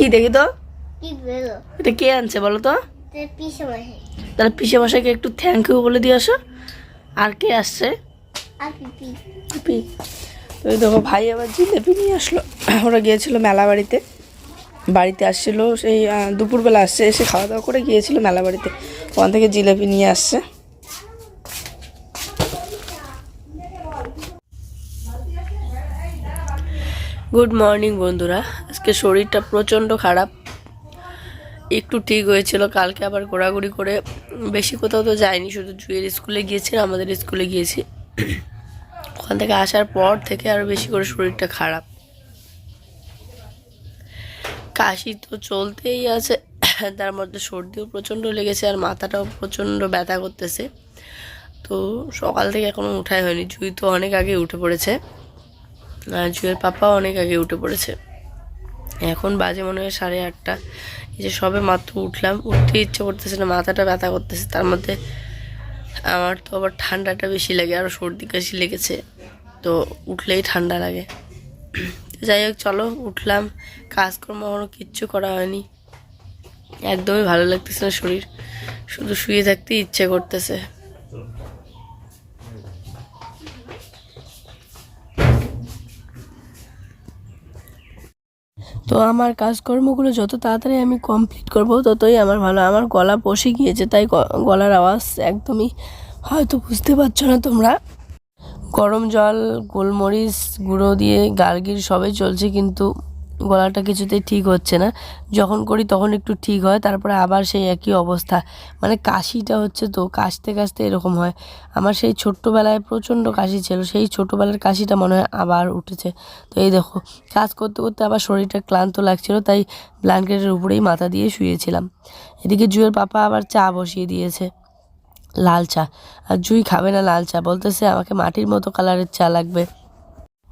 কি দেখি তো? এটা কে আনছে বলো তো? তাহলে পিসে মশাইকে একটু থ্যাংক ইউ বলে দিয়ে আসো। আর কে আসছে? পিপি। দেখো ভাই আবার জিলেপি নিয়ে আসলো। ওরা গিয়েছিল মেলা বাড়িতে। বাড়িতে আসছিল সেই দুপুরবেলা আসছে এসে খাওয়া দাওয়া করে গিয়েছিল মেলা বাড়িতে। ওখান থেকে জিলেপি নিয়ে আসছে। গুড মর্নিং বন্ধুরা। আজকে শরীরটা প্রচণ্ড খারাপ। একটু ঠিক হয়েছিল, কালকে আবার ঘোরাঘুরি করে। বেশি কোথাও তো যাইনি, শুধু জুয়ের স্কুলে গিয়েছি আমাদের স্কুলে গিয়েছি। ওখান থেকে আসার পর থেকে আরও বেশি করে শরীরটা খারাপ। কাশি তো চলতেই আছে, তার মধ্যে সর্দিও প্রচণ্ড লেগেছে আর মাথাটাও প্রচণ্ড ব্যথা করতেছে। তো সকাল থেকে এখনও উঠাই হয়নি, জুই তো অনেক আগে উঠে পড়েছে। জুয়ের পাপাও অনেক আগে উঠে পড়েছে। এখন বাজে মনে হয় সাড়ে আটটা। এই যে সবে মাত্র উঠলাম, উঠতে ইচ্ছে করতেছে না, মাথাটা ব্যথা করতেছে, তার মধ্যে আমার তো আবার ঠান্ডাটা বেশি লাগে আরও সর্দি কাশি লেগেছে, তো উঠলেই ঠান্ডা লাগে। যাই হোক, চলো, উঠলাম, কাজকর্ম এখনও কিচ্ছু করা হয়নি। একদমই ভালো লাগতেছে না শরীর, শুধু শুয়ে থাকতে ইচ্ছে করতেছে। তো আমার কাজকর্মগুলো যত তাড়াতাড়ি আমি কমপ্লিট করব, ততই আমার ভালো। আমার গলা বসে গিয়েছে, তাই গলার আওয়াজ একদমই হয়তো বুঝতে পারছ না তোমরা। গরম জল, গোলমরিচ, গুঁড়ো দিয়ে গার্গির সবে চলছে, কিন্তু গলাটা কিছুতেই ঠিক হচ্ছে না। যখন করি তখন একটু ঠিক হয়, তারপরে আবার সেই একই অবস্থা। মানে কাশিটা হচ্ছে তো, কাশতে কাশতে এরকম হয়। আমার সেই ছোট্টবেলায় প্রচণ্ড কাশি ছিল, সেই ছোটোবেলার কাশিটা মনে হয় আবার উঠেছে। তো এই দেখো, কাজ করতে করতে আবার শরীরটা ক্লান্ত লাগছিল, তাই ব্ল্যাঙ্কেটের উপরেই মাথা দিয়ে শুয়েছিলাম। এদিকে জুয়ের পাপা আবার চা বসিয়ে দিয়েছে, লাল চা। আর জুই খাবে না লাল চা, বলতেছে আমাকে মাটির মতো কালারের চা লাগবে।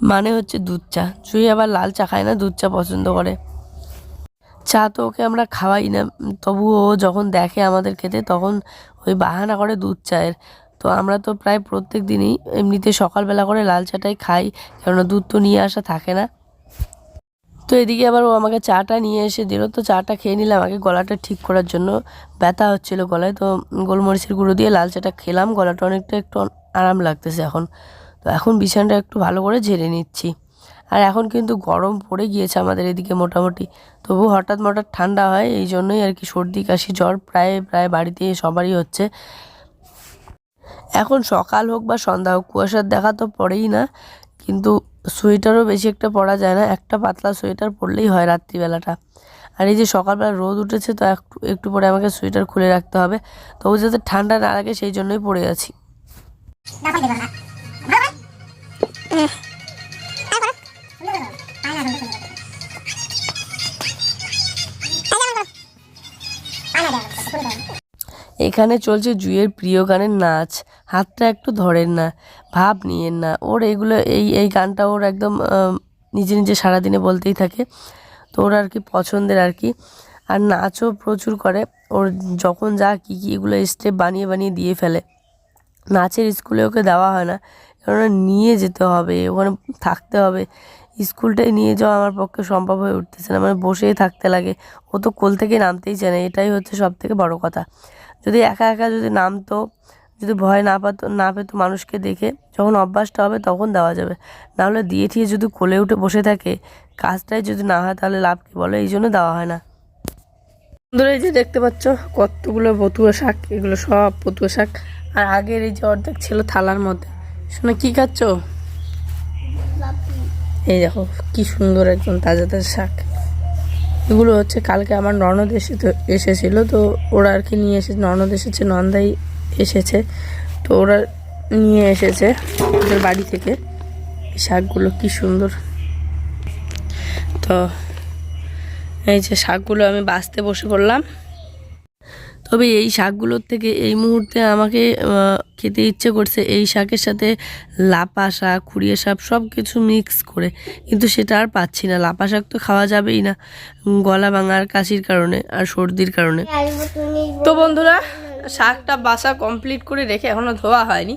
মানে হচ্ছে দুধ চা। জুই আবার লাল চা খায় না, দুধ চা পছন্দ করে। চা তো ওকে আমরা খাওয়াই না। তবুও ও যখন দেখে আমাদের খেতে, তখন ওই বাহানা করে দুধ চায়ের। তো আমরা তো প্রায় প্রত্যেক দিনই এমনিতে সকালবেলা করে লাল চাটাই খাই, কেননা দুধ তো নিয়ে আসা থাকে না। তো এদিকে আবার ও আমাকে চাটা নিয়ে এসে দিল। তো চাটা খেয়ে নিলাম, আগে গলাটা ঠিক করার জন্য। ব্যথা হচ্ছিল গলায়, তো গোলমরিচের গুঁড়ো দিয়ে লাল চাটা খেলাম। গলাটা অনেকটা একটু আরাম লাগতেছে এখন। তো এখন বিছানাটা একটু ভালো করে ঝেড়ে নিচ্ছি। আর এখন কিন্তু গরম পড়ে গিয়েছে আমাদের এদিকে মোটামুটি। তবু হঠাৎ হঠাৎ ঠান্ডা হয়, এই জন্যই আর কি সর্দি, কাশি, জ্বর প্রায় প্রায় বাড়িতে সবারই হচ্ছে। এখন সকাল হোক বা সন্ধ্যা হোক, কুয়াশার দেখা তো পড়েই না, কিন্তু সোয়েটারও বেশি একটা পরা যায় না, একটা পাতলা সোয়েটার পরলেই হয় রাত্রিবেলাটা। আর এই যে সকালবেলা রোদ উঠেছে, তো একটু একটু পরে আমাকে সোয়েটার খুলে রাখতে হবে। তবু যাতে ঠান্ডা না লাগে, সেই জন্যই পরে আছি। এখানে চলছে জুয়ের প্রিয় গানের নাচ। হাতটা একটু ধরেন না, ভাব নিয়েন না। ওর এগুলো, এই এই গানটা ওর একদম নিজে নিজে সারাদিনে বলতেই থাকে। তো ওর আর কি পছন্দের আর কি। আর নাচও প্রচুর করে। ওর যখন যা কী কী এগুলো স্টেপ বানিয়ে বানিয়ে দিয়ে ফেলে। নাচের স্কুলে ওকে দেওয়া হয় না। কেননা নিয়ে যেতে হবে, ওখানে থাকতে হবে। স্কুলটায় নিয়ে যাওয়া আমার পক্ষে সম্ভব হয়ে উঠতেছে না মানে বসেই থাকতে লাগে। ও তো কোল থেকে নামতেই চায় না, এটাই হচ্ছে সব থেকে বড় কথা। যদি একা একা যদি নামতো, যদি ভয় না পাতো, না পেতো মানুষকে দেখে, যখন অভ্যাসটা হবে তখন দেওয়া যাবে। নাহলে দিয়ে ঠিয়ে যদি কোলে উঠে বসে থাকে, কাজটাই যদি না হয় তাহলে লাভ কী বলো? এই জন্য দেওয়া হয় না। বন্ধুরা, এই যে দেখতে পাচ্ছ, কতগুলো বতুয়া শাক, এগুলো সব পতুয়া শাক। আর আগের এই যে অর্ধেক ছিল থালার মধ্যে। শোনা কি খাচ্ছ? এই দেখো, কি সুন্দর একদম তাজা তাজা শাক। এগুলো হচ্ছে কালকে আমার ননদ এসে তো এসেছিল, তো ওরা আর কি নিয়ে এসেছে। ননদ এসেছে, নন্দাই এসেছে, তো ওরা নিয়ে এসেছে ওদের বাড়ি থেকে। শাকগুলো কি সুন্দর। তো এই যে শাকগুলো আমি বাছতে বসে পড়লাম। তবে এই শাকগুলোর থেকে এই মুহূর্তে আমাকে খেতে ইচ্ছে করছে এই শাকের সাথে লাপা শাক খুঁড়িয়ে শাক সব কিছু মিক্স করে। কিন্তু সেটা আর পাচ্ছি না। লাপা শাক তো খাওয়া যাবেই না। গলা ভাঙার কাশির কারণে আর সর্দির কারণে। তো বন্ধুরা শাকটা বাসা কমপ্লিট করে রেখে এখনও ধোয়া হয়নি।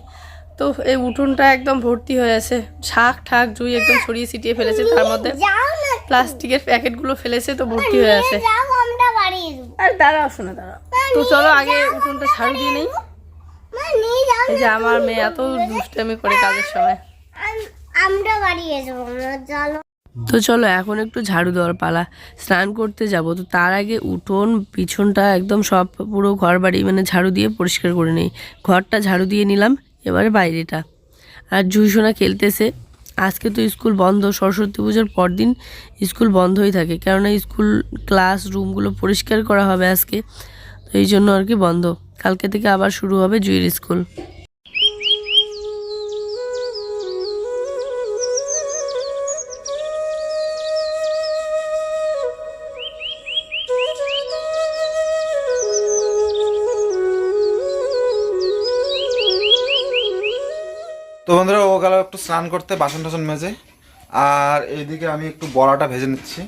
তো এই উঠোনটা একদম ভর্তি হয়ে আছে। শাক ঠাক জুই একদম ছড়িয়ে ছিটিয়ে ফেলেছে তার মধ্যে। প্লাস্টিকের প্যাকেটগুলো ফেলেছে তো ভর্তি হয়ে আছে। আর দাঁড়াও শোনা দাঁড়াও। তো চলো আগে উঠোনটা ঝাড়ু দিয়ে নেই। এই যে আমার মেয়ে এত দুষ্টামি করে কাজের সময়। আমরা চলো। তো চলো এখন একটু ঝাড়ু দেওয়ার পালা। স্নান করতে যাব। তো তার আগে উঠোন পিছনটা একদম সব পুরো ঘর বাড়ি মানে ঝাড়ু দিয়ে পরিষ্কার করে নিই। ঘরটা ঝাড়ু দিয়ে নিলাম এবারে বাইরেটা। আর জুইসোনা খেলতেছে। আজকে তো স্কুল বন্ধ সরস্বতী পুজোর পর দিন স্কুল বন্ধই থাকে। কেননা স্কুল ক্লাস রুমগুলো পরিষ্কার করা হবে আজকে। এই জন্য আর কি বন্ধ। কালকে থেকে আবার শুরু হবে জুইয়ের স্কুল। তো বন্ধুরা, ও গেল একটু স্নান করতে, বাসন টাসন মেজে। আর এইদিকে আমি একটু বড়াটা ভেজে নিচ্ছি।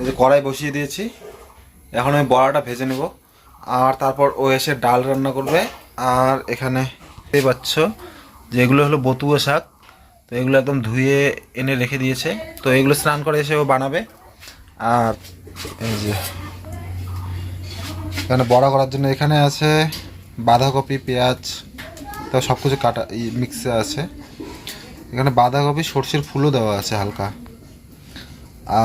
এই যে কড়াই বসিয়ে দিয়েছি। এখন আমি বড়াটা ভেজে নেব। আর তারপর ও এসে ডাল রান্না করবে। আর এখানে দেখতেই পাচ্ছ যে এগুলো হলো বতুয়া শাক। তো এগুলো একদম ধুয়ে এনে রেখে দিয়েছে। তো এগুলো স্নান করে এসে ও বানাবে। আর এই যে এখানে বড়া করার জন্য এখানে আছে বাঁধাকপি, পেঁয়াজ, তো সব কিছু কাটা মিক্সে আছে। এখানে বাঁধাকপি, সর্ষের ফুলও দেওয়া আছে হালকা।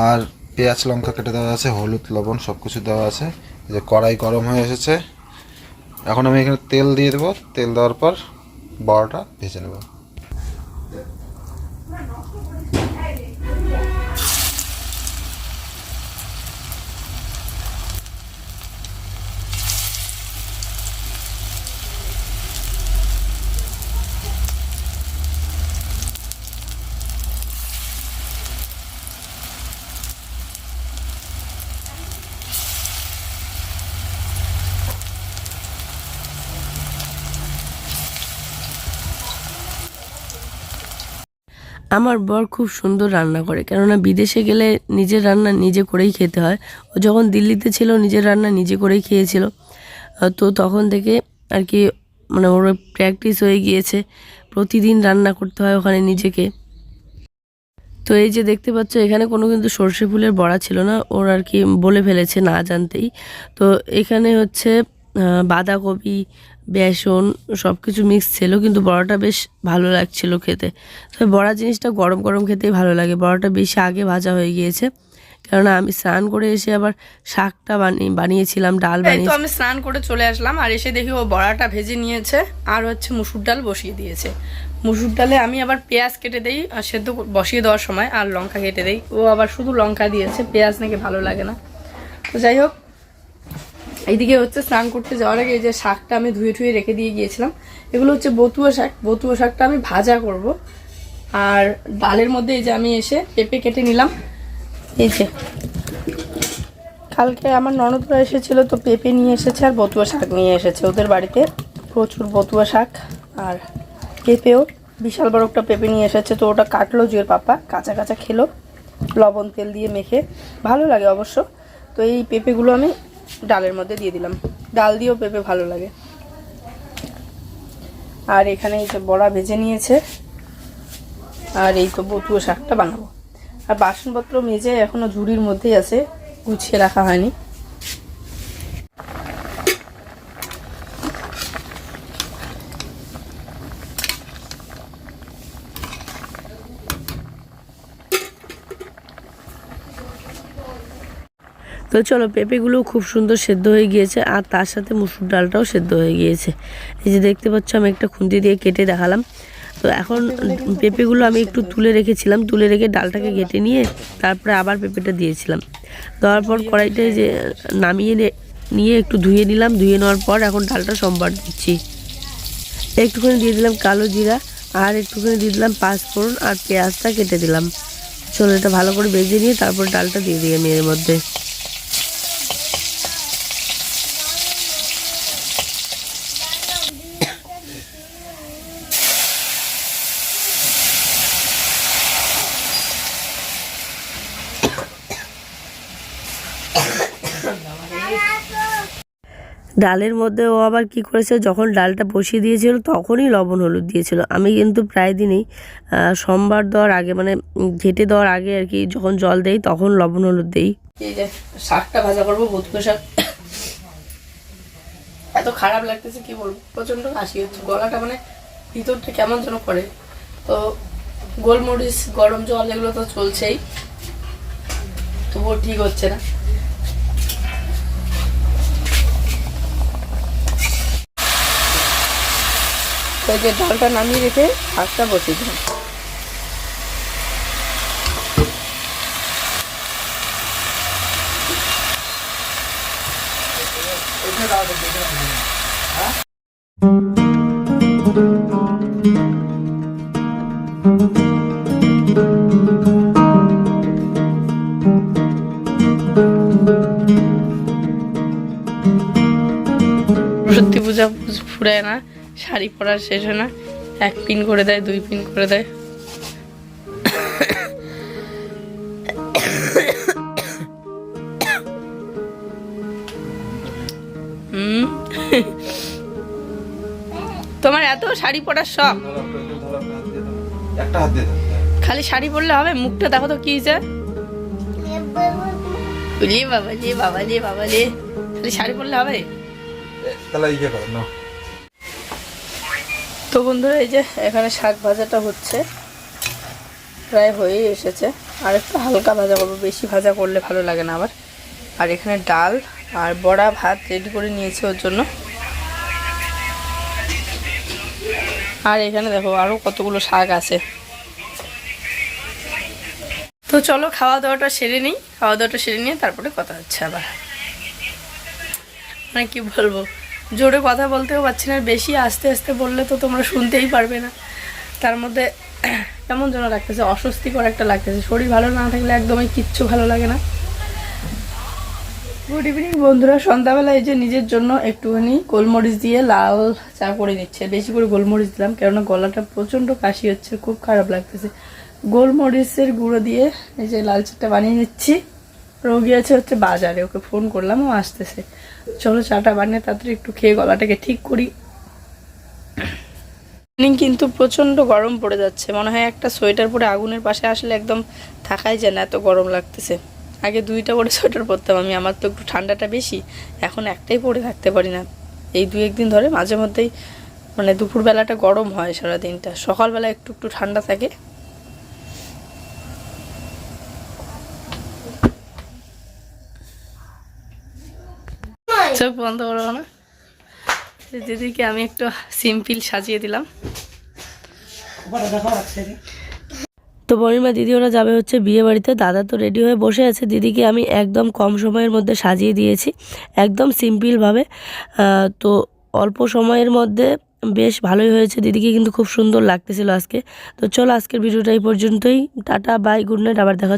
আর পেঁয়াজ লঙ্কা কেটে দেওয়া আছে, হলুদ, লবণ সব কিছু দেওয়া আছে। যে কড়াই গরম হয়ে এসেছে। এখন আমি এখানে তেল দিয়ে দেবো। তেল দেওয়ার পর বড়াটা ভেজে নেব। আমার বর খুব সুন্দর রান্না করে। কেননা বিদেশে গেলে নিজের রান্না নিজে করেই খেতে হয়। ও যখন দিল্লিতে ছিল, নিজের রান্না নিজে করেই খেয়েছিল। তো তখন থেকে আর কি মানে ওর প্র্যাকটিস হয়ে গিয়েছে। প্রতিদিন রান্না করতে হয় ওখানে নিজেকে। তো এই যে দেখতে পাচ্ছ, এখানে কোনো কিন্তু সর্ষে ফুলের বড়া ছিল না। ওর আর কি বলে ফেলেছে না জানতেই। তো এখানে হচ্ছে বাঁধাকপি বেসন সব কিছু মিক্স ছিল কিন্তু বড়াটা বেশ ভালো লাগছিল খেতে। তবে বড়া জিনিসটা গরম গরম খেতেই ভালো লাগে। বড়াটা বেশি আগে ভাজা হয়ে গিয়েছে। কেননা আমি স্নান করে এসে আবার শাকটা বানিয়ে বানিয়েছিলাম ডাল এই তো বানিয়ে আমি স্নান করে চলে আসলাম আর এসে দেখি ও বড়াটা ভেজে নিয়েছে আর হচ্ছে মুসুর ডাল বসিয়ে দিয়েছে। মুসুর ডালে আমি আবার পেঁয়াজ কেটে দেই আর সেদ্ধ বসিয়ে দেওয়ার সময় আর লঙ্কা কেটে দেই। ও আবার শুধু লঙ্কা দিয়েছে পেঁয়াজ নাকি ভালো লাগে না। তো যাই হোক এইদিকে হচ্ছে স্নান করতে যাওয়ার আগে এই যে শাকটা আমি ধুয়ে ধুয়ে রেখে দিয়ে গিয়েছিলাম। এগুলো হচ্ছে বতুয়া শাক। বতুয়া শাকটা আমি ভাজা করব। আর ডালের মধ্যে এই যে আমি এসে পেঁপে কেটে নিলাম। এই যে। কালকে আমার ননদরা এসেছিল, তো পেঁপে নিয়ে এসেছে আর বতুয়া শাক নিয়ে এসেছে। ওদের বাড়িতে প্রচুর বতুয়া শাক আর পেঁপেও। বিশাল বড় একটা পেঁপে নিয়ে এসেছে, তো ওটা কাটলো জুয়ের পাপা। কাঁচা কাঁচা খেলো। লবণ তেল দিয়ে মেখে। ভালো লাগে অবশ্য। তো এই পেঁপেগুলো আমি ডালের মধ্যে দিয়ে দিলাম। ডাল দিয়েও পেঁপে ভালো লাগে। আর এখানে এই যে বড়া ভেজে নিয়েছে। আর এই তো বতুয়া শাকটা বানাবো। আর বাসনপত্র মেজে এখনও ঝুড়ির মধ্যেই আছে, গুছিয়ে রাখা হয়নি। তো চলো পেঁপেগুলো খুব সুন্দর সেদ্ধ হয়ে গিয়েছে, আর তার সাথে মুসুর ডালটাও সেদ্ধ হয়ে গিয়েছে। এই যে দেখতে পাচ্ছ, আমি একটা খুন্তি দিয়ে কেটে দেখালাম। তো এখন পেঁপেগুলো আমি একটু তুলে রেখেছিলাম, তুলে রেখে ডালটাকে কেটে নিয়ে তারপরে আবার পেঁপেটা দিয়েছিলাম। দেওয়ার পর কড়াইটা যে নামিয়ে নিয়ে একটু ধুয়ে নিলাম, ধুয়ে নেওয়ার পর এখন ডালটা সম্বার দিচ্ছি। একটুখানি দিয়ে দিলাম কালো জিরা, আর একটুখানি দিয়ে দিলাম পাঁচফোড়ন আর পেঁয়াজটা কেটে দিলাম। চলো এটা ভালো করে বেজে নিয়ে তারপর ডালটা দিয়ে দিই আমি এর মধ্যে। ডালের মধ্যে ও আবার কি করেছে, যখন ডালটা বসিয়ে দিয়েছিল তখনই লবণ হলুদ দিয়েছিল। আমি কিন্তু প্রায় দিনই সোমবার দেওয়ার আগে মানে ঘেটে দেওয়ার আগে আর কি যখন জল দেই তখন লবণ হলুদ দেই। শাকটা ভাজা করব বুধকো শাক। এত খারাপ লাগতেছে, কি বলব? প্রচণ্ড কাশি হচ্ছে। গলাটা মানে ভিতরটা কেমন যেন করে। তো গোলমরিচ, গরম জল এগুলো তো চলছেই। তবুও ঠিক হচ্ছে না। তো যে ডালটা নামিয়ে রেখে শাকটা বসিয়ে দিলাম। সরস্বতী পূজা ফুরায় না। শাড়ি পরার শেষ হয় না। এক পিন করে দেয় দুই পিন করে দেয়। তোমার এত শাড়ি পরার শখ? খালি শাড়ি পরলে হবে? মুখটা দেখো তো কি লে বাবা লে বাবা লে বাবা লে। খালি শাড়ি পরলে হবে? তাহলে ইয়ে করো না তো বন্ধুরা, এই যে এখানে শাক ভাজাটা হচ্ছে। প্রায় হয়েই এসেছে। আর একটু হালকা ভাজা করব, বেশি ভাজা করলে ভালো লাগে না আবার আর এখানে ডাল আর বড়া ভাত রেডি করে নিয়েছে ওর জন্য। আর এখানে দেখো আরও কতগুলো শাক আছে। তো চলো, খাওয়া দাওয়াটা সেরে নিই। খাওয়া দাওয়াটা সেরে নিয়ে তারপরে কথা হচ্ছে আবার। মানে কি বলব? জোরে কথা বলতেও পারছি না বেশি আস্তে আস্তে বললে তো তোমরা শুনতেই পারবে না। তার মধ্যে কেমন যেন লাগতেছে, অস্বস্তিকর একটা লাগতেছে। শরীর ভালো না থাকলে একদমই কিচ্ছু ভালো লাগে না। গুড ইভিনিং বন্ধুরা, সন্ধ্যাবেলা এই যে নিজের জন্য একটুখানি গোলমরিচ দিয়ে লাল চা করে নিচ্ছে। বেশি করে গোলমরিচ দিলাম, কেননা গলাটা প্রচণ্ড কাশি হচ্ছে, খুব খারাপ লাগতেছে। গোলমরিচের গুঁড়ো দিয়ে এই যে লাল চাটা বানিয়ে নিচ্ছি। রোগী আছে হচ্ছে বাজারে, ওকে ফোন করলাম, ও আসতেছে। চলো চাটা বানিয়ে তাড়াতাড়ি একটু খেয়ে গলাটাকে ঠিক করি। কিন্তু প্রচণ্ড গরম পড়ে যাচ্ছে। মনে হয় একটা সোয়েটার পরে আগুনের পাশে আসলে একদম থাকাই যায় না এত গরম লাগতেছে। আগে দুইটা পরে সোয়েটার পরতাম আমি, আমার তো একটু ঠান্ডাটা বেশি। এখন একটাই পরে থাকতে পারি না। এই দু একদিন ধরে মাঝে মধ্যেই মানে দুপুরবেলাটা গরম হয় সারা দিনটা সকালবেলা একটু একটু ঠান্ডা থাকে। চোখ বন্ধ করব না। দিদিকে আমি একটু সিম্পল সাজিয়ে দিলাম। তো বনিমা দিদি ওরা যাবে হচ্ছে বিয়ে বাড়িতে। দাদা তো রেডি হয়ে বসে আছে। দিদিকে আমি একদম কম সময়ের মধ্যে সাজিয়ে দিয়েছি, একদম সিম্পলভাবে তো অল্প সময়ের মধ্যে বেশ ভালোই হয়েছে। দিদিকে কিন্তু খুব সুন্দর লাগতেছিল আজকে। তো চলো আজকের ভিডিওটা এই পর্যন্তই। টাটা বাই গুড নাইট আবার দেখা